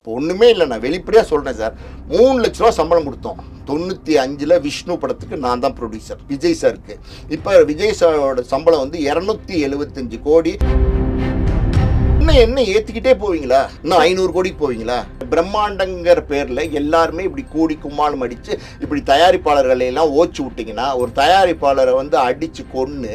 இப்போ ஒன்றுமே இல்லை நான் வெளிப்படையாக சொல்கிறேன் சார். மூணு லட்ச ரூபா சம்பளம் கொடுத்தோம். தொண்ணூற்றி அஞ்சில் விஷ்ணு படத்துக்கு நான் தான் ப்ரொடியூசர் விஜய் சாருக்கு. இப்போ விஜய் சாரோட சம்பளம் வந்து இரநூத்தி எழுபத்தஞ்சு கோடி. இன்னும் என்ன ஏற்றிக்கிட்டே போவீங்களா? இன்னும் ஐநூறு கோடி போவீங்களா? பிரம்மாண்டங்கிற பேரில் எல்லாருமே இப்படி கூடி கும்மாளம் அடித்து இப்படி தயாரிப்பாளர்களை எல்லாம் ஓச்சு விட்டிங்கன்னா ஒரு தயாரிப்பாளரை வந்து அடித்து கொன்று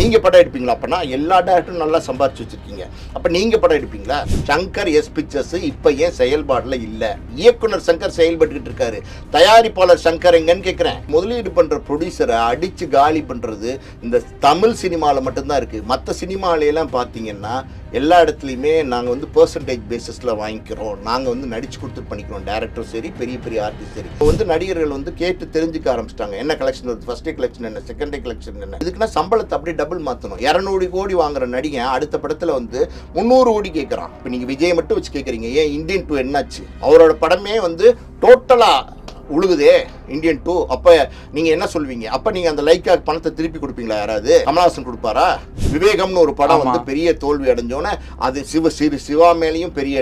நீங்கள் படம் எடுப்பீங்களா அப்பனா எல்லா டேரக்டரும் நல்லா சம்பாரிச்சு வச்சுருக்கீங்க. அப்போ நீங்கள் படம் எடுப்பீங்களா? சங்கர் எஸ் பிக்சர்ஸ் இப்போ ஏன் செயல்பாடில் இல்லை? இயக்குனர் சங்கர் செயல்பட்டுக்கிட்டு இருக்காரு. தயாரிப்பாளர் சங்கர் எங்கன்னு கேட்குறேன் முதலீடு பண்ணுற ப்ரொடியூசரை அடித்து காலி பண்ணுறது இந்த தமிழ் சினிமாவில் மட்டும்தான் இருக்குது மற்ற சினிமாலையெல்லாம் பார்த்தீங்கன்னா எல்லா இடத்துலையுமே நாங்கள் வந்து பர்சன்டேஜ் பேசிஸில் வாங்கிக்கிறோம். நாங்கள் வந்து நடிச்சு கொடுத்து பண்ணிக்கிறோம். டேரக்டரும் சரி பெரிய பெரிய ஆர்டிஸ்ட் சரி. இப்போ வந்து நடிகர்கள் வந்து கேட்டு தெரிஞ்சுக்க ஆரம்பிச்சிட்டாங்க. என்ன கலெக்ஷன் வருது? ஃபர்ஸ்ட் டே கலெக்ஷன் என்ன? செகண்ட் டே கலெக்ஷன் என்ன? இதுக்குன்னா சம்பளத்தை அப்படியே டபுள் மாற்றணும் இரநூறு கோடி வாங்குற நடிகன் அடுத்த படத்தில் வந்து முந்நூறு கோடி கேட்குறான் இப்போ நீங்கள் விஜய் மட்டும் வச்சு கேட்குறீங்க ஏன் இந்தியன் டூ என்னாச்சு? அவரோட படமே வந்து டோட்டலாக உழுகுதே இந்தியன் டூ அப்ப நீங்க என்ன சொல்வீங்க? அப்ப நீங்க அந்த லைக்கா பணத்தை திருப்பி கொடுப்பீங்களா யாராவது? கமலஹாசன் கொடுப்பாரா? விவேகம்னு ஒரு படம். வந்து பெரிய தோல்வி அடைஞ்சோன்னே அது சிவ சிறு சிவா மேலேயும் பெரிய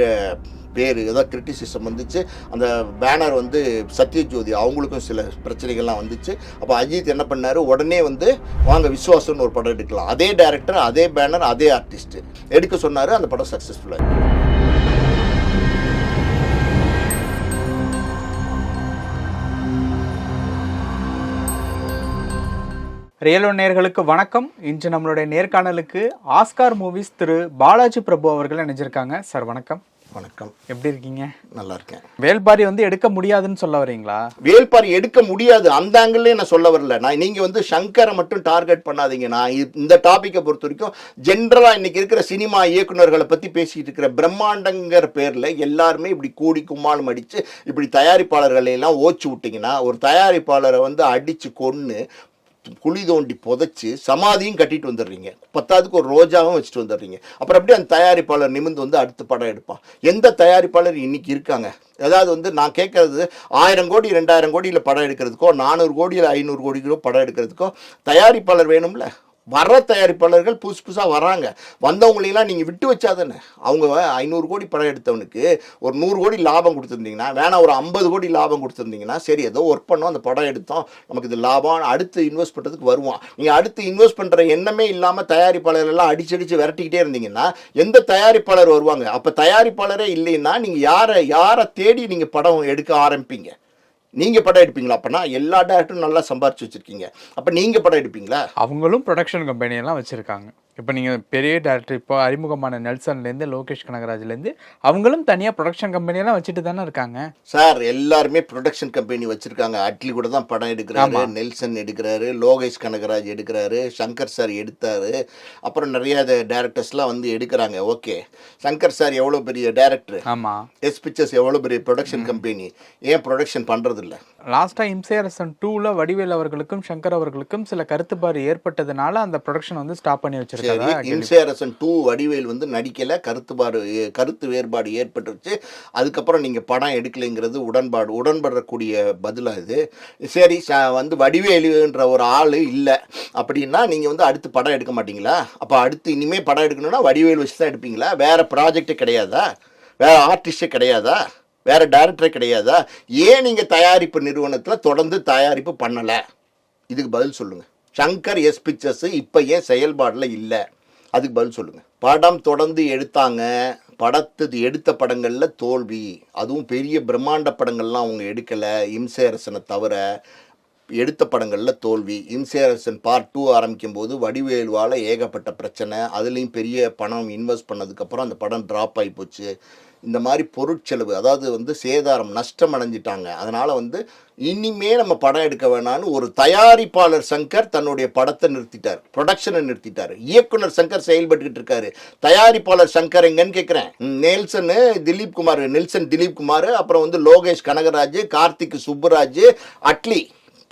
பேர் ஏதோ கிரிட்டிசிசம் வந்துச்சு. அந்த பேனர் வந்து சத்யஜோதி அவங்களுக்கும் சில பிரச்சனைகள்லாம் வந்துச்சு. அப்போ அஜித் என்ன பண்ணாரு? உடனே வந்து வாங்க விஸ்வாசம்னு ஒரு படம் எடுக்கலாம். அதே டைரக்டர் அதே பேனர் அதே ஆர்டிஸ்ட் எடுக்க சொன்னாரு அந்த படம் சக்ஸஸ்ஃபுல்லாக ரியலோ நேர்களுக்கு வணக்கம். இன்று நம்மளுடைய நேர்காணலுக்கு ஆஸ்கார் மூவிஸ் திரு பாலாஜி பிரபு அவர்கள் இணைஞ்சிருக்காங்க. சார் வணக்கம். வணக்கம். எப்படி இருக்கீங்க? நல்லா இருக்கேன். வேல்பாரி வந்து எடுக்க முடியாதுன்னு சொல்ல வரீங்களா? வேல்பாரி எடுக்க முடியாது. அந்த ஆங்கிள்லேயே நான் சொல்ல வரல. நான் நீங்க வந்து சங்கரை மட்டும் டார்கெட் பண்ணாதீங்க. நான் இந்த டாபிக்கை பொறுத்த வரைக்கும் ஜென்ரலா இன்னைக்கு இருக்கிற சினிமா இயக்குனர்களை பத்தி பேசிட்டு இருக்கிற பிரம்மாண்டங்கிற பேர்ல எல்லாருமே இப்படி கூடி கும்மாளம் அடிச்சு இப்படி தயாரிப்பாளர்களை எல்லாம் ஓச்சு விட்டீங்கன்னா ஒரு தயாரிப்பாளரை வந்து அடிச்சு கொன்னு குழி தோண்டி புதைச்சி சமாதியும் கட்டிட்டு வந்துடுறீங்க. பத்தாவதுக்கு ஒரு ரோஜாவும் வச்சுட்டு வந்துடுறீங்க. அப்புறம் அப்படியே அந்த தயாரிப்பாளர் நிமிந்து வந்து அடுத்த படம் எடுப்பான். எந்த தயாரிப்பாளர் இன்னைக்கு இருக்காங்க? அதாவது வந்து நான் கேட்கறது ஆயிரம் கோடி ரெண்டாயிரம் கோடியில் படம் எடுக்கிறதுக்கோ நானூறு கோடியில் ஐநூறு கோடிக்கோ படம் எடுக்கிறதுக்கோ தயாரிப்பாளர் வேணும்ல? வர்ற தயாரிப்பாளர்கள் புதுசு புதுசாக வராங்க வந்தவங்களெல்லாம் நீங்கள் விட்டு வச்சா தானே? அவங்க ஐநூறு கோடி படம் எடுத்தவனுக்கு ஒரு நூறு கோடி லாபம் கொடுத்துருந்தீங்கன்னா வேணா ஒரு ஐம்பது கோடி லாபம் கொடுத்துருந்தீங்கன்னா சரி ஏதோ ஒர்க் பண்ணோம் அந்த படம் எடுத்தோம் நமக்கு இது லாபம் அடுத்து இன்வெஸ்ட் பண்ணுறதுக்கு வருவான். நீங்கள் அடுத்து இன்வெஸ்ட் பண்ணுற எண்ணமே இல்லாமல் தயாரிப்பாளர் எல்லாம் அடிச்சடிச்சு விரட்டிக்கிட்டே இருந்தீங்கன்னா எந்த தயாரிப்பாளர் வருவாங்க? அப்போ தயாரிப்பாளரே இல்லைன்னா நீங்கள் யாரை யாரை தேடி நீங்கள் படம் எடுக்க ஆரம்பிப்பீங்க? நீங்கள் படம் எடுப்பீங்களா? அப்போனா எல்லா டேரக்டரும் நல்லா சம்பாரிச்சு வச்சுருக்கீங்க. அப்போ நீங்கள் படம் எடுப்பீங்களா? அவங்களும் ப்ரொடக்ஷன் கம்பெனியெல்லாம் வச்சுருக்காங்க. இப்போ நீங்க பெரிய டேரக்டர் இப்போ அறிமுகமான நெல்சன்லேருந்து லோகேஷ் கனகராஜ்லேருந்து அவங்களும் தனியாக ப்ரொடக்ஷன் கம்பெனி எல்லாம் வச்சுட்டு தானே இருக்காங்க. சார் எல்லாருமே ப்ரொடக்ஷன் கம்பெனி வச்சிருக்காங்க. அட்லி கூட தான் படம் எடுக்கிறாரு. நெல்சன் எடுக்கிறாரு லோகேஷ் கனகராஜ் எடுக்கிறாரு சங்கர் சார் எடுத்தாரு. அப்புறம் நிறைய டேரக்டர்ஸ்லாம் வந்து எடுக்கிறாங்க. ஓகே. சங்கர் சார் எவ்வளோ பெரிய டேரக்டர் ஆமா. எஸ் பிக்சர்ஸ் எவ்வளோ பெரிய ப்ரொடக்ஷன் கம்பெனி ஏன் ப்ரொடக்ஷன் பண்ணுறது இல்லை லாஸ்ட்டாக இம்சேரசன் டூவில் வடிவேல் அவர்களுக்கும் சங்கர் அவர்களுக்கும் சில கருத்துப்பாடு ஏற்பட்டதுனால அந்த ப்ரொடக்ஷன் வந்து ஸ்டாப் பண்ணி சரி இம்சேரசன் டூ வடிவேல் வந்து நடிக்கல கருத்துபாடு கருத்து வேறுபாடு ஏற்பட்டுருச்சு. அதுக்கப்புறம் நீங்கள் படம் எடுக்கலைங்கிறது உடன்பாடு உடன்படக்கூடிய பதிலாக இது. சரி வந்து வடிவேலுன்ற ஒரு ஆள் இல்லை. அப்படின்னா நீங்கள் வந்து அடுத்து படம் எடுக்க மாட்டீங்களா? அப்போ அடுத்து இனிமேல் படம் எடுக்கணும்னா வடிவேல் வச்சு தான் எடுப்பீங்களா? வேற ப்ராஜெக்டே கிடையாதா? வேற ஆர்டிஸ்டே கிடையாதா? வேற டேரக்டரே கிடையாதா? ஏன் நீங்கள் தயாரிப்பு நிறுவனத்தில் தொடர்ந்து தயாரிப்பு பண்ணலை? இதுக்கு பதில் சொல்லுங்க. சங்கர் எஸ் பிக்சர்ஸ் இப்போ ஏன் செயல்பாடில் இல்லை. அதுக்கு பதில் சொல்லுங்கள் படம் தொடர்ந்து எடுத்தாங்க. படத்து எடுத்த படங்களில் தோல்வி. அதுவும் பெரிய பிரம்மாண்ட படங்கள்லாம் அவங்க எடுக்கலை. இம்சேரசனை தவிர எடுத்த படங்களில் தோல்வி இன்சேரசன் பார்ட் டூ ஆரம்பிக்கும் போது வடிவேலுவால் ஏகப்பட்ட பிரச்சனை அதுலேயும் பெரிய பணம் இன்வெஸ்ட் பண்ணதுக்கப்புறம் அந்த படம் ட்ராப் ஆகி போச்சு. இந்த மாதிரி பொருட்செலவு அதாவது வந்து சேதாரம் நஷ்டம் அடைஞ்சிட்டாங்க. அதனால் வந்து இனிமே நம்ம படம் எடுக்க வேணாம்னு ஒரு தயாரிப்பாளர் சங்கர் தன்னுடைய படத்தை நிறுத்திட்டார். ப்ரொடக்ஷனை நிறுத்திட்டார். இயக்குனர் சங்கர் செயல்பட்டுக்கிட்டு இருக்காரு. தயாரிப்பாளர் சங்கர் எங்கன்னு கேட்குறேன் நெல்சனு திலீப் குமார் நெல்சன் திலீப் குமார் அப்புறம் வந்து லோகேஷ் கனகராஜ் கார்த்திக் சுப்புராஜ் அட்லி.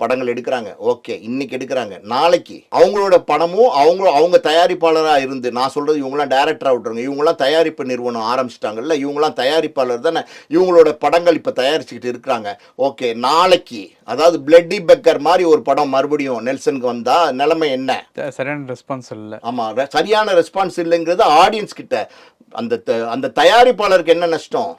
படங்கள் எடுக்கிறாங்க. ஓகே இன்னைக்கு எடுக்கிறாங்க. நாளைக்கு அவங்களோட படமும் அவங்க அவங்க தயாரிப்பாளராக இருந்து நான் சொல்றது இவங்களாம் டைரக்டராக விட்டுருங்க. இவங்களாம் தயாரிப்பு நிறுவனம் ஆரம்பிச்சிட்டாங்கல்ல இவங்களாம் தயாரிப்பாளர் தானே. இவங்களோட படங்கள் இப்போ தயாரிச்சுக்கிட்டு இருக்கிறாங்க. ஓகே நாளைக்கு அதாவது பிளட்டி பெக்கர் மாதிரி ஒரு படம் மறுபடியும் நெல்சனுக்கு வந்தா நிலைமை என்ன? சரியான ரெஸ்பான்ஸ் இல்லை. ஆமாம் சரியான ரெஸ்பான்ஸ் இல்லைங்கிறது ஆடியன்ஸ் கிட்ட. அந்த அந்த தயாரிப்பாளருக்கு என்ன நஷ்டம்?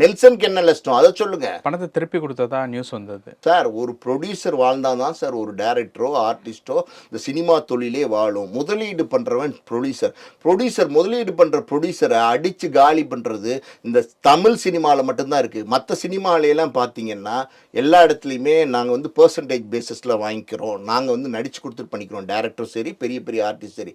நெல்சனுக்கு என்ன நஷ்டம் அதை சொல்லுங்க. பணத்தை திருப்பி கொடுத்ததா நியூஸ் வந்தது? சார் ஒரு ப்ரொடியூசர் வாழ்ந்தால் தான் சார் ஒரு டைரக்டரோ ஆர்டிஸ்டோ இந்த சினிமா தொழிலே வாழும். முதலீடு பண்ணுறவன் ப்ரொடியூசர் ப்ரொடியூசர் முதலீடு பண்ணுற ப்ரொடியூசரை அடித்து காலி பண்ணுறது இந்த தமிழ் சினிமாவில் மட்டும்தான் இருக்குது மற்ற சினிமாலையெல்லாம் பார்த்தீங்கன்னா எல்லா இடத்துலையுமே நாங்கள் வந்து பர்சன்டேஜ் பேசிஸில் வாங்கிக்கிறோம். நாங்கள் வந்து நடித்து கொடுத்துட்டு பண்ணிக்கிறோம். டேரக்டரும் சரி பெரிய பெரிய ஆர்டிஸ்ட் சரி.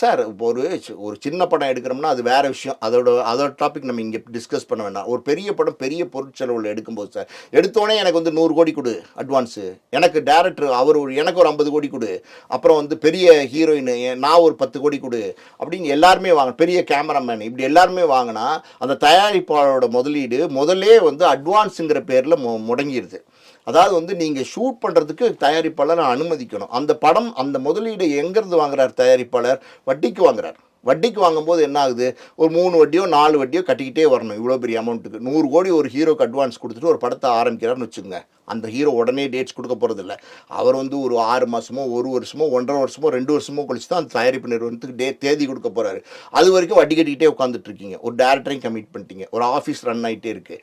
சார் ஒரு ஒரு சின்ன படம் எடுக்கிறோம்னா அது வேற விஷயம். அதோட அதோட டாபிக் நம்ம இங்கே டிஸ்கஸ் பண்ண வேண்டாம். ஒரு பெரிய படம் பெரிய பொருட்செலவில் எடுக்கும்போது சார் எடுத்தோடனே எனக்கு வந்து நூறு கோடி கொடு அட்வான்ஸு எனக்கு டேரக்டர் அவர் ஒரு எனக்கு ஒரு ஐம்பது கோடி கொடு. அப்புறம் வந்து பெரிய ஹீரோயின் நான் ஒரு பத்து கோடி கொடு அப்படின்னு எல்லாருமே வாங்க பெரிய கேமராமேன் இப்படி எல்லாருமே வாங்கினா அந்த தயாரிப்பாளரோட முதலீடு முதலே வந்து அட்வான்ஸுங்கிற பேரில் மு முடங்கிடுது அதாவது வந்து நீங்கள் ஷூட் பண்ணுறதுக்கு தயாரிப்பாளர் அனுமதிக்கணும். அந்த படம் அந்த முதலீடு எங்கேருந்து வாங்குறார் தயாரிப்பாளர்? வட்டிக்கு வாங்குறார். வட்டிக்கு வாங்கும்போது என்ன ஆகுது? ஒரு மூணு வட்டியோ நாலு வட்டியோ கட்டிக்கிட்டே வரணும். இவ்வளோ பெரிய அமௌண்ட்டுக்கு நூறு கோடி ஒரு ஹீரோக்கு அட்வான்ஸ் கொடுத்துட்டு ஒரு படத்தை ஆரம்பிக்கிறாருன்னு வச்சுக்கோங்க. அந்த ஹீரோ உடனே டேட்ஸ் கொடுக்க போகிறதில்ல அவர் வந்து ஒரு ஆறு மாதமோ ஒரு வருஷமோ ஒன்றரை வருஷமோ ரெண்டு வருஷமோ கழிச்சு தான் அந்த தயாரிப்பு நிறுவனத்துக்கு டே தேதி கொடுக்க போகிறாரு அது வரைக்கும் வட்டி கட்டிக்கிட்டே உட்காந்துட்டு இருக்கீங்க. ஒரு டேரக்டரையும் கமிட் பண்ணிட்டீங்க. ஒரு ஆஃபீஸ் ரன் ஆகிட்டே இருக்குது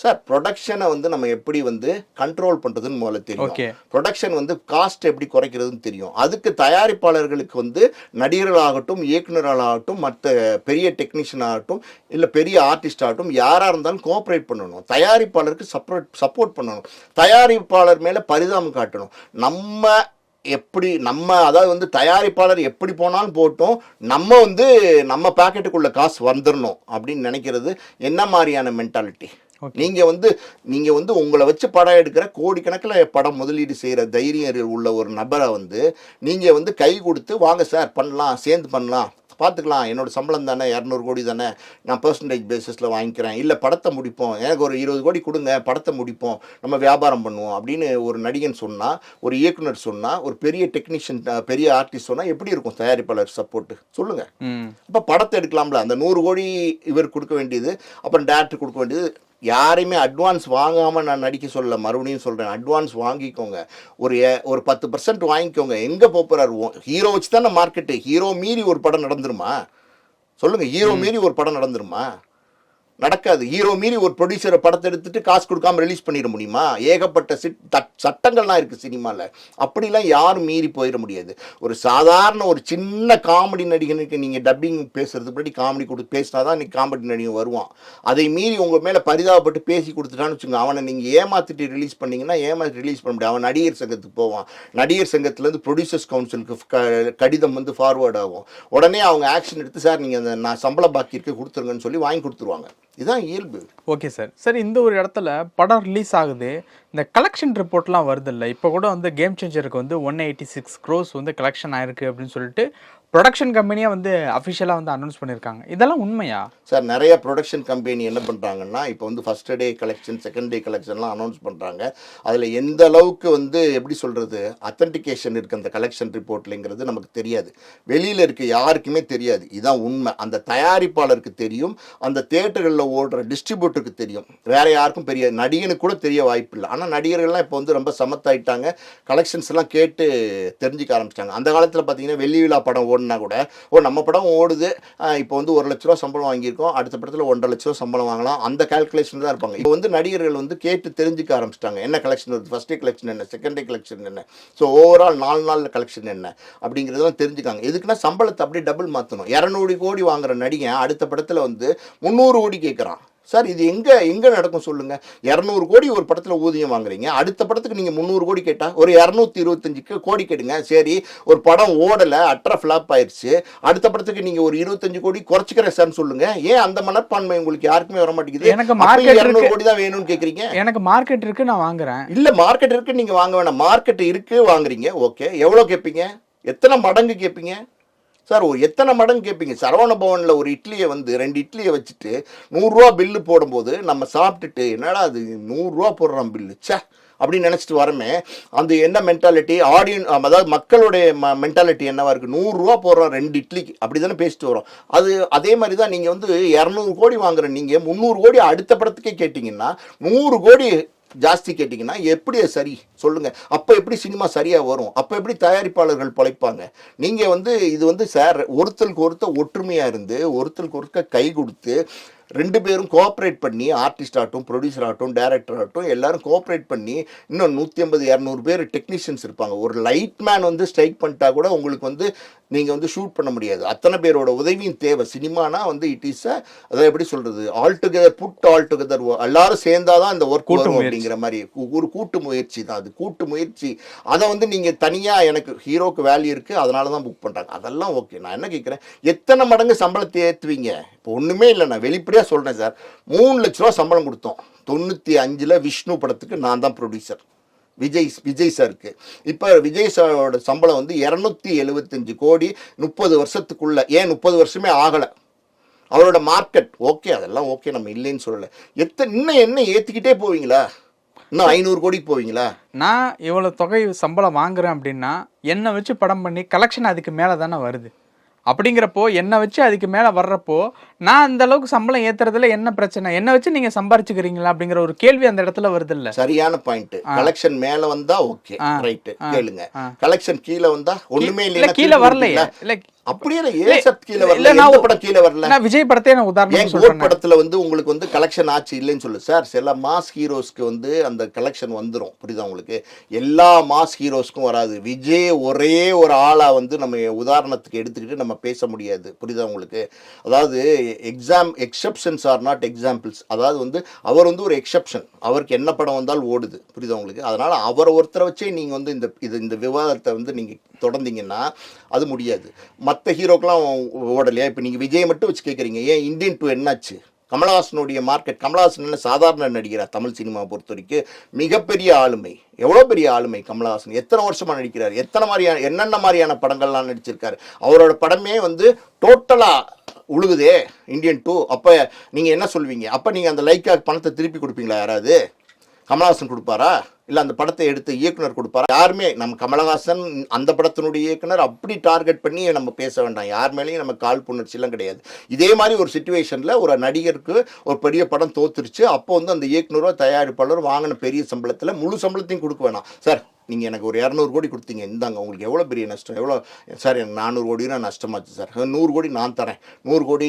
சார் ப்ரொடக்ஷனை வந்து நம்ம எப்படி வந்து கண்ட்ரோல் பண்ணுறதுன்னு முதல்ல தெரியும். ப்ரொடக்ஷன் வந்து காஸ்ட் எப்படி குறைக்கிறதுன்னு தெரியும். அதுக்கு தயாரிப்பாளர்களுக்கு வந்து நடிகர்களாகட்டும் இயக்குனர்களாகட்டும் மற்ற பெரிய டெக்னீஷியன் ஆகட்டும் இல்லை பெரிய ஆர்டிஸ்ட் ஆகட்டும் யாராக இருந்தாலும் கோஆப்ரேட் பண்ணணும். தயாரிப்பாளருக்கு சப்போர்ட் சப்போர்ட் பண்ணணும். தயாரிப்பாளர் மேலே பரிதாபம் காட்டணும். நம்ம எப்படி நம்ம அதாவது வந்து தயாரிப்பாளர் எப்படி போனாலும் போட்டோம் நம்ம வந்து நம்ம பாக்கெட்டுக்குள்ள காசு வந்துடணும் அப்படின்னு நினைக்கிறது என்ன மாதிரியான மென்டாலிட்டி Okay. நீங்க வந்து நீங்க வந்து உங்களை வச்சு படம் எடுக்கிற கோடிக்கணக்கில் படம் முதலீடு செய்யற தைரியம் உள்ள ஒரு நபரை வந்து நீங்க வந்து கை கொடுத்து வாங்க சார் பண்ணலாம் சேர்ந்து பண்ணலாம் பார்த்துக்கலாம் என்னோட சம்பளம் தானே இரநூறு கோடி தானே நான் பர்சன்டேஜ் பேசிஸில் வாங்கிக்கிறேன். இல்லை படத்தை முடிப்போம் எனக்கு ஒரு இருபது கோடி கொடுங்க படத்தை முடிப்போம் நம்ம வியாபாரம் பண்ணுவோம் அப்படின்னு ஒரு நடிகன் சொன்னால் ஒரு இயக்குனர் சொன்னால் ஒரு பெரிய டெக்னீஷியன் பெரிய ஆர்டிஸ்ட் சொன்னால் எப்படி இருக்கும் தயாரிப்பாளர் சப்போர்ட் சொல்லுங்கள் அப்போ படத்தை எடுக்கலாம்ல அந்த நூறு கோடி இவர் கொடுக்க வேண்டியது அப்புறம் டேரக்டர் கொடுக்க வேண்டியது யாரையுமே அட்வான்ஸ் வாங்காமல் நான் நடிக்க சொல்லல மறுபடியும் சொல்கிறேன் அட்வான்ஸ் வாங்கிக்கோங்க. ஒரு ஒரு பத்து பர்சன்ட் வாங்கிக்கோங்க. எங்கே போகிறாரு ஹீரோ வச்சு தானே மார்க்கெட்டு ஹீரோ மீறி ஒரு படம் நடந்துருமா? சொல்லுங்கள் ஹீரோ மீறி ஒரு படம் நடந்துருமா? நடக்காது. ஹீரோ மீறி ஒரு ப்ரொடியூசரை படத்தை எடுத்துட்டு காசு கொடுக்காம ரிலீஸ் பண்ணிட முடியுமா? ஏகப்பட்ட சிட் தட்- சட்டங்கள்லாம் இருக்குது சினிமாவில் அப்படிலாம் யாரும் மீறி போயிட முடியாது. ஒரு சாதாரண ஒரு சின்ன காமெடி நடிகனுக்கு நீங்கள் டப்பிங் பேசுறதுக்கு முன்னாடி காமெடி கொடுத்து பேசினா தான் இன்றைக்கி காமெடி நடிகன் வருவான். அதை மீறி உங்கள் மேலே பரிதாபப்பட்டு பேசி கொடுத்துட்டான்னு வச்சுங்க அவனை நீங்கள் ஏமாற்றிட்டு ரிலீஸ் பண்ணிங்கன்னா ஏமாற்றி ரிலீஸ் பண்ண முடியாது. அவன் நடிகர் சங்கத்துக்கு போவான். நடிகர் சங்கத்துலேருந்து ப்ரொடியூசர்ஸ் கவுன்சிலுக்கு க கடிதம் வந்து ஃபார்வர்ட் ஆகும். உடனே அவங்க ஆக்ஷன் எடுத்து சார் நீங்கள் அந்த நான் சம்பள பாக்கி இருக்க கொடுத்துருங்கன்னு சொல்லி வாங்கி கொடுத்துருவாங்க. இதுதான் இயல்பு. Okay sir. சார் இந்த ஒரு இடத்துல படம் ரிலீஸ் ஆகுது. இந்த கலெக்ஷன் ரிப்போர்ட்லாம் வருது இல்லை? இப்போ கூட வந்து கேம் சேஞ்சருக்கு வந்து ஒன் எயிட்டி சிக்ஸ் க்ரோஸ் வந்து கலெக்ஷன் ஆயிருக்கு அப்படின்னு சொல்லிட்டு ப்ரொடக்ஷன் கம்பெனியாக வந்து அஃபிஷியலாக வந்து அனௌன்ஸ் பண்ணியிருக்காங்க இதெல்லாம் உண்மையா? சார் நிறைய ப்ரொடக்ஷன் கம்பெனி என்ன பண்ணுறாங்கன்னா இப்போ வந்து first day collection second day கலெக்ஷன்லாம் announce பண்ணுறாங்க அதில் எந்த அளவுக்கு வந்து எப்படி சொல்கிறது அத்தன்டிகேஷன் இருக்குது அந்த கலெக்ஷன் ரிப்போர்ட்லங்கிறது நமக்கு தெரியாது. வெளியில் இருக்க யாருக்குமே தெரியாது. இதுதான் உண்மை. அந்த தயாரிப்பாளருக்கு தெரியும். அந்த தேட்டர்களில் ஓடுற டிஸ்ட்ரிபியூட்டருக்கு தெரியும். வேறு யாருக்கும் பெரிய நடிகனுக்கு கூட தெரிய வாய்ப்பு இல்லை ஆனால் நடிகர்கள்லாம் இப்போ வந்து ரொம்ப சமத்தாயிட்டாங்க. கலெக்ஷன்ஸ்லாம் கேட்டு தெரிஞ்சுக்க ஆரம்பிச்சிட்டாங்க. அந்த காலத்தில் பார்த்தீங்கன்னா வெள்ளி விழா படம் ஓடினா கூட. ஓ நம்ம படம் ஓடுது. இப்போ வந்து ஒரு லட்ச ரூபா சம்பளம் வாங்கியிருக்கோம். அடுத்த படத்தில் ஒன்றரை லட்ச ரூபா சம்பளம் வாங்கலாம். அந்த கால்குலேஷன் தான் இருப்பாங்க. இப்போ வந்து நடிகர்கள் வந்து கேட்டு தெரிஞ்சுக்க ஆரம்பிச்சிட்டாங்க. என்ன கலெக்ஷன் வருது? ஃபர்ஸ்ட் டே கலெக்ஷன் என்ன? செகண்ட் டே கலெக்ஷன் என்ன? ஸோ ஓவரால் நாலு நாளில் கலெக்ஷன் என்ன? அப்படிங்கிறதெல்லாம் தெரிஞ்சுக்காங்க. எதுக்குன்னா சம்பளத்தை அப்படியே டபுள் மாற்றணும் இரநூறு கோடி வாங்குற நடிகன் அடுத்த படத்தில் வந்து முந்நூறு கோடி கேட்குறான் சார் இது எங்கே எங்கே நடக்கும் சொல்லுங்கள் இரநூறு கோடி ஒரு படத்தில் ஊதியம் வாங்குறீங்க. அடுத்த படத்துக்கு நீங்கள் முந்நூறு கோடி கேட்டால் ஒரு இரநூத்தி இருபத்தஞ்சுக்கு கோடி கேடுங்க. சரி ஒரு படம் ஓடலை அட்ர ஃப்ளாப் ஆயிடுச்சு அடுத்த படத்துக்கு நீங்கள் ஒரு இருபத்தஞ்சு கோடி குறைச்சிக்கிறேன் சார்னு சொல்லுங்கள் ஏன் அந்த மனப்பான்மை உங்களுக்கு யாருக்குமே வர மாட்டேங்குது எனக்கு market இரநூறு. கோடி தான் வேணும்னு கேட்குறீங்க எனக்கு மார்க்கெட் இருக்கு நான் வாங்குறேன். இல்ல மார்க்கெட் இருக்கு நீங்க வாங்க வேணாம். மார்க்கெட் இருக்கு வாங்குறீங்க. ஓகே எவ்வளவு கேட்பீங்க எத்தனை மடங்கு கேட்பீங்க சார் ஒரு எத்தனை மடங்கு கேட்பீங்க சரவண பவனில் ஒரு இட்லியை வந்து ரெண்டு இட்லியை வச்சுட்டு நூறுரூவா பில்லு போடும்போது நம்ம சாப்பிட்டுட்டு என்னடா அது நூறுரூவா போடுறோம் பில்லு ச்சே அப்படின்னு நினச்சிட்டு வரமே அந்த என்ன மென்டாலிட்டி ஆடியன் அதாவது மக்களுடைய ம மென்டாலிட்டி என்னவா இருக்குது நூறுரூவா போடுறோம் ரெண்டு இட்லிக்கு அப்படி தானே பேசிட்டு வரோம் அது அதே மாதிரி தான் நீங்கள் வந்து இரநூறு கோடி வாங்குற நீங்கள் முந்நூறு கோடி அடுத்த படத்துக்கே கேட்டிங்கன்னா நூறு கோடி ஜாஸ்தி கேட்டிங்கன்னா எப்படி சரி? சொல்லுங்கள் அப்போ எப்படி சினிமா சரியாக வரும்? அப்போ எப்படி தயாரிப்பாளர்கள் பிழைப்பாங்க? நீங்கள் வந்து இது வந்து சார் ஒருத்தருக்கு ஒருத்தர் ஒற்றுமையாக இருந்து ஒருத்தருக்கு ஒருத்தர் கை கொடுத்து ரெண்டு பேரும் கோஆப்ரேட் பண்ணி ஆர்டிஸ்ட் ஆகட்டும் ப்ரொடியூசர் ஆகட்டும் டேரக்டர் ஆகட்டும் எல்லாரும் கோஆப்ரேட் பண்ணி இன்னும் நூற்றி ஐம்பது இரநூறு பேர் டெக்னீஷியன்ஸ் இருப்பாங்க. ஒரு லைட் மேன் வந்து ஸ்ட்ரைக் பண்ணிட்டா கூட உங்களுக்கு வந்து நீங்கள் வந்து ஷூட் பண்ண முடியாது. அத்தனை பேரோட உதவியும் தேவை. சினிமானா வந்து இட் இஸ் அதை எப்படி சொல்கிறது all together put all together எல்லாரும் சேர்ந்தாதான் இந்த ஒர்க் கூட்டு வரும். அப்படிங்கிற மாதிரி ஒரு கூட்டு முயற்சி தான் அது. கூட்டு முயற்சி. அதை வந்து நீங்கள் தனியாக எனக்கு ஹீரோக்கு வேல்யூ இருக்குது அதனால தான் புக் பண்ணுறாங்க அதெல்லாம் ஓகே நான் என்ன கேட்குறேன்? எத்தனை மடங்கு சம்பளத்தை ஏற்றுவீங்க இப்போ ஒன்றுமே இல்லை. நான் வெளிப்படையாக சொல்கிறேன் சார். மூணு லட்ச ரூபா சம்பளம் கொடுத்தோம். தொண்ணூற்றி அஞ்சில் விஷ்ணு படத்துக்கு நான் தான் ப்ரொடியூசர் விஜய் விஜய் சாருக்கு. இப்போ விஜய் சாரோட சம்பளம் வந்து இரநூத்தி எழுபத்தஞ்சு கோடி முப்பது வருஷத்துக்குள்ள. ஏன் முப்பது வருஷமே ஆகலை? அவரோட மார்க்கெட் ஓகே அதெல்லாம் ஓகே நம்ம இல்லைன்னு சொல்லலை. எத்தனை இன்னும் என்ன ஏற்றிக்கிட்டே போவீங்களா? இன்னும் ஐநூறு கோடிக்கு போவீங்களா? நான் இவ்வளோ தொகை சம்பளம் வாங்குறேன் அப்படின்னா என்னை வச்சு படம் பண்ணி கலெக்ஷன் அதுக்கு மேலே தானே வருது. அப்படிங்கிறப்போ என்னை வச்சு அதுக்கு மேலே வர்றப்போ நான் அந்த அளவுக்கு சம்பளம் ஏத்துறதுல என்ன பிரச்சனை? என்னை வச்சு நீங்கள் சம்பாரிச்சுக்கிறீங்களா? அப்படிங்கிற ஒரு கேள்வி அந்த இடத்துல வருது இல்ல சரியான பாயிண்ட் கலெக்ஷன் மேல வந்தா ஓகே ஆ. ரைட் ஆ. கேளுங்க. கலெக்ஷன் கீழே வந்தா ஒண்ணுமே இல்ல கீழே வரலையே? இல்ல அப்படியே ஏன் சத் கீழே வரல நான் படம் கீழே வரல. நான் விஜய் படத்தையே நான் உதாரணம் சொல்றேன். படத்துல வந்து உங்களுக்கு வந்து கலெக்ஷன் ஆச்சு இல்லைன்னு சொல்லு. சார் சில மாஸ் ஹீரோஸ்க்கு வந்து அந்த கலெக்ஷன் வந்துரும். புரியுதா உங்களுக்கு? எல்லா மாஸ் ஹீரோஸ்க்கும் வராது. விஜய் ஒரே ஒரு ஆளா வந்து நம்ம உதாரணத்துக்கு எடுத்துக்கிட்டு நம்ம பேச முடியாது. புரியுதா உங்களுக்கு? அதாவது exam exceptions are not examples அதாவது வந்து அவர் வந்து ஒரு எக்ஸப்ஷன் அவருக்கு என்ன படம் வந்தாலும் ஓடுது. புரியுதா உங்களுக்கு? அதனால அவர் ஒருத்தரை வச்சே நீங்க வந்து இந்த இது இந்த விவாதத்தை வந்து நீங்க தொடர்ந்தீங்கன்னா அது முடியாது. மற்ற மற்ற ஹீரோக்கெலாம் ஓடலையா? இப்போ நீங்கள் விஜய் மட்டும் வச்சு கேட்குறீங்க ஏன் இந்தியன் டூ என்னாச்சு? கமலஹாசனுடைய மார்க்கெட் கமலஹாசன் என்ன சாதாரண நடிகரா தமிழ் சினிமா பொறுத்த வரைக்கும் மிகப்பெரிய ஆளுமை. எவ்வளோ பெரிய ஆளுமை கமலஹாசன்? எத்தனை வருஷமாக நடிக்கிறார்? எத்தனை மாதிரியான என்னென்ன மாதிரியான படங்கள்லாம் நடிச்சிருக்காரு? அவரோட படமே வந்து டோட்டலாக உழுகுதே இந்தியன் டூ. அப்போ நீங்கள் என்ன சொல்வீங்க? அப்போ நீங்கள் அந்த லைக்காக பணத்தை திருப்பி கொடுப்பீங்களா யாராவது? கமலஹாசன் கொடுப்பாரா? இல்லை அந்த படத்தை எடுத்த இயக்குனர் கொடுப்பாரா? யாருமே நம்ம கமலஹாசன் அந்த படத்தினுடைய இயக்குனர் அப்படி டார்கெட் பண்ணி நம்ம பேச வேண்டாம். யார் மேலேயும் நம்ம கால் புணர்ச்சிலாம் கிடையாது. இதே மாதிரி ஒரு சுச்சுவேஷனில் ஒரு நடிகருக்கு ஒரு பெரிய படம் தோத்துருச்சு. அப்போ வந்து அந்த இயக்குனரோ தயாரிப்பாளரோ வாங்கின பெரிய சம்பளத்தில் முழு சம்பளத்தையும் கொடுக்க வேணாம். சார் நீங்கள் எனக்கு ஒரு இரநூறு கோடி கொடுத்தீங்க. இந்தாங்க உங்களுக்கு எவ்வளோ பெரிய நஷ்டம்? எவ்வளோ சார் எனக்கு நானூறு கோடினா நஷ்டமாச்சு சார். நூறு கோடி நான் தரேன். நூறு கோடி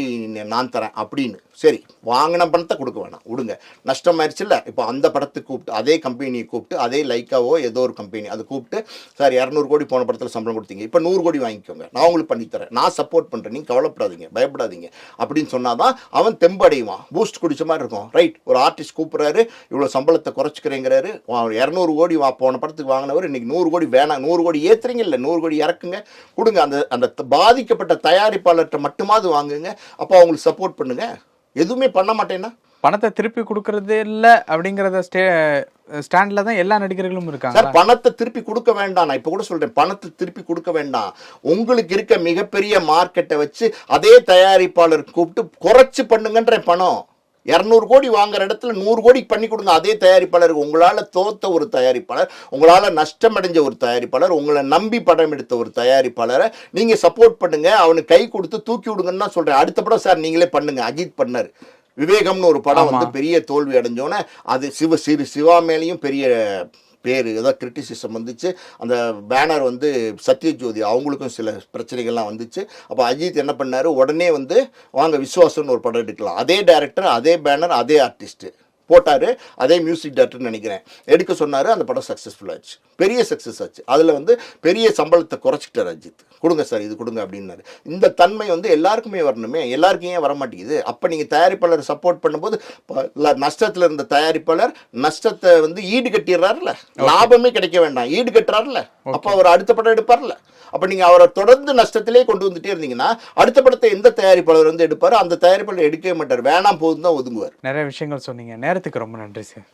நான் தரேன் அப்படின்னு. சரி வாங்கின பணத்தை கொடுக்க வேணாம். விடுங்க. நஷ்டமாயிருச்சுல்ல? இப்போ அந்த படத்துக்கு கூப்பிட்டு அதே கம்பெனியை கூப்பிட்டு அதே லைக்காவோ ஏதோ ஒரு கம்பெனி அதை கூப்பிட்டு சார் இரநூறு கோடி போன படத்தில் சம்பளம் கொடுத்தீங்க. இப்போ நூறு கோடி வாங்கிக்கோங்க. நான் உங்களுக்கு பண்ணித்தரேன் நான் சப்போர்ட் பண்ணுறேன் நீங்கள் கவலைப்படாதீங்க பயப்படாதீங்க அப்படின்னு சொன்னால் தான் அவன் தெம்படைவான் பூஸ்ட் குடிச்ச மாதிரி இருக்கும். ரைட் ஒரு ஆர்டிஸ்ட் கூப்பிட்றாரு இவ்வளோ சம்பளத்தை குறைச்சிக்கிறேங்கிறாரு. இரநூறு கோடி வா போன படத்துக்கு வாங்கினவர். இன்னைக்கு நூறு கோடி வேணாம் நூறு கோடி ஏத்துறீங்க இல்லை நூறு கோடி இறக்குங்க. கொடுங்க அந்த அந்த பாதிக்கப்பட்ட தயாரிப்பாளர்கிட்ட மட்டுமாவது வாங்குங்க. அப்போ அவங்களுக்கு சப்போர்ட் பண்ணுங்க. எதுவுமே பண்ண மாட்டேன்னா? பணத்தை திருப்பி கொடுக்கறது இல்ல அப்படிங்கறத ஸ்டே ஸ்டாண்ட்ல தான் எல்லா நடிகர்களும் இருக்காங்க சார் பணத்தை திருப்பி கொடுக்க வேண்டாம். நான் இப்போ கூட சொல்றேன். பணத்தை திருப்பி கொடுக்க வேண்டாம். உங்களுக்கு இருக்க மிகப்பெரிய மார்க்கெட்டை வச்சு அதே தயாரிப்பாளர் கூப்பிட்டு குறைச்சு பண்ணுங்கன்ற பணம். இரநூறு கோடி வாங்குற இடத்துல நூறு கோடி பண்ணி கொடுங்க. அதே தயாரிப்பாளருக்கு உங்களால் தோத்த ஒரு தயாரிப்பாளர் உங்களால் நஷ்டம் அடைஞ்ச ஒரு தயாரிப்பாளர் உங்களை நம்பி படம் எடுத்த ஒரு தயாரிப்பாளரை நீங்கள் சப்போர்ட் பண்ணுங்க. அவனுக்கு கை கொடுத்து தூக்கி விடுங்கன்னு தான் சொல்கிறேன் அடுத்த படம் சார் நீங்களே பண்ணுங்க. அஜித் பண்ணார். விவேகம்னு ஒரு படம். வந்து பெரிய தோல்வி அடைஞ்சோன்னே அது சிவ சிறு சிவா மேலேயும் பெரிய பேர் ஏதோ கிரிட்டிசிசம் வந்துச்சு. அந்த பேனர் வந்து சத்யஜோதி அவங்களுக்கும் சில பிரச்சனைகள்லாம் வந்துச்சு. அப்போ அஜித் என்ன பண்ணார்? உடனே வந்து வாங்க விஸ்வாசம்னு ஒரு படம் எடுக்கலாம். அதே டேரக்டர் அதே பேனர் அதே ஆர்டிஸ்ட்டு போட்டார் அதே மியூசிக் டேரக்டர்னு நினைக்கிறேன். எடுக்க சொன்னார் அந்த படம் சக்ஸஸ்ஃபுல் ஆச்சு. பெரிய சக்ஸஸ் ஆச்சு. அதில் வந்து பெரிய சம்பளத்தை குறைச்சிட்டார் அஜித். கொடுங்க சார் இது கொடுங்க அப்படின்னாரு. இந்த தன்மை வந்து எல்லாருக்குமே வரணுமே. எல்லாருக்கும் ஏன் வர மாட்டேங்குது அப்போ நீங்கள் தயாரிப்பாளர் சப்போர்ட் பண்ணும்போது நஷ்டத்தில் இருந்த தயாரிப்பாளர் நஷ்டத்தை வந்து ஈடு கட்டிடுறாருல லாபமே கிடைக்க வேண்டாம். ஈடு கட்டுறாருல அப்போ அவர் அடுத்த படம் எடுப்பார்ல அப்போ நீங்கள் அவரை தொடர்ந்து நஷ்டத்திலே கொண்டு வந்துட்டே இருந்தீங்கன்னா அடுத்த படத்தை எந்த தயாரிப்பாளர் வந்து எடுப்பாரோ அந்த தயாரிப்பாளர் எடுக்கவே மாட்டார். வேணாம் போதும் தான் ஒதுங்குவார். நிறைய விஷயங்கள் சொன்னீங்க. நேரத்துக்கு ரொம்ப நன்றி சார்